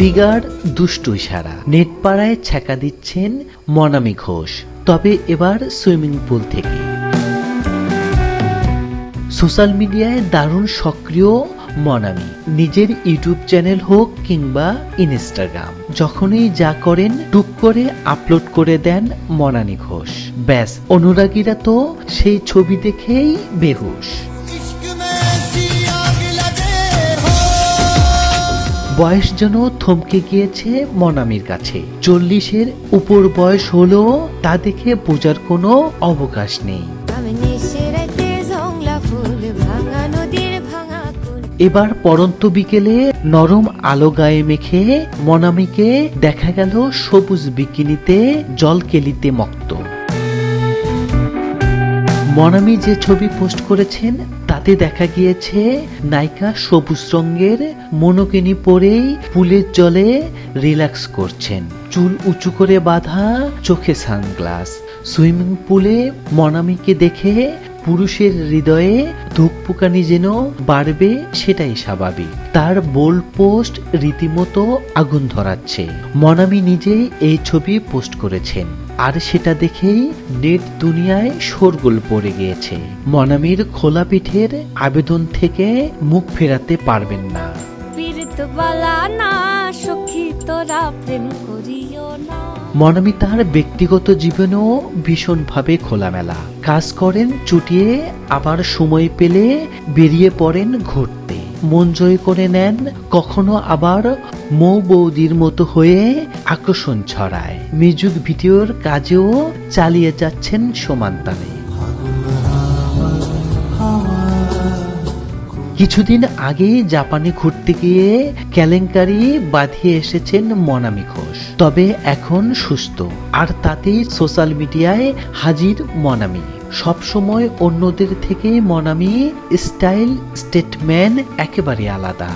Figure দুষ্টু ইশারা। Net পাড়ায় ছ্যাঁকা দিচ্ছেন মনামি ঘোষ। তবে এবার সুইমিং পুল থেকে। সোশ্যাল মিডিয়ায় দারুণ সক্রিয় মনামি। নিজের ইউটিউব চ্যানেল হোক কিংবা ইনস্টাগ্রাম। যখনই যা করেন, টুক করে আপলোড করে দেন মনানি ঘোষ। ব্যাস, অনুরাগীরা তো সেই ছবি দেখেই বেহুশ। বয়স যেন থমকে গিয়েছে মনামির কাছে। চল্লিশের উপর বয়স হলেও তা দেখে বোঝার কোনো অবকাশ নেই। এবার পরন্ত বিকেলে নরম আলো গায়ে মেখে মনামিকে দেখা গেল সবুজ বিকিনিতে জল কেলিতে মক্ত মনামি যে ছবি পোস্ট করেছেন তাতে দেখা গিয়েছে নায়িকা সবুজ রঙের মনোকিনি পরেই পুলের জলে রিল্যাক্স করছেন। চুল উঁচু করে বাঁধা চোখে সানগ্লাস। সুইমিং পুলে মনামিকে দেখে পুরুষের হৃদয়ে ধুকপুকানি যেন বাড়বে, সেটাই স্বাভাবিক। তার বোল পোস্ট রীতিমতো আগুন ধরাচ্ছে। মনামি নিজেই এই ছবি পোস্ট করেছেন। আর সেটা দেখেই নেট দুনিয়ায় শোরগোল পড়ে গিয়েছে। মনামির খোলা পিঠের আবেদন থেকে মুখ ফেরাতে পারবেন না তোরা প্রেম করিও না। মনামি তার ব্যক্তিগত জীবনেও ভীষণভাবে খোলামেলা। কাজ করেন, চুটিয়ে, আবার সময় পেলে বেরিয়ে পড়েন ঘুরতে। মন জয় করে নেন, কখনো আবার মৌ বৌদির মতো হয়ে আকর্ষণ ছড়ায়। মিউজিক ভিডিওর কাজেও চালিয়ে যাচ্ছেন সমান কিছুদিন আগে জাপানে ঘুরতে গিয়ে কেলেঙ্কারি বাঁধিয়ে এসেছেন মনামি ঘোষ তবে এখন সুস্থ। আর তাতেই সোশ্যাল মিডিয়ায় হাজির মনামি। সবসময় অন্যদের থেকে মনামি স্টাইল, স্টেটমেন্ট একেবারে আলাদা।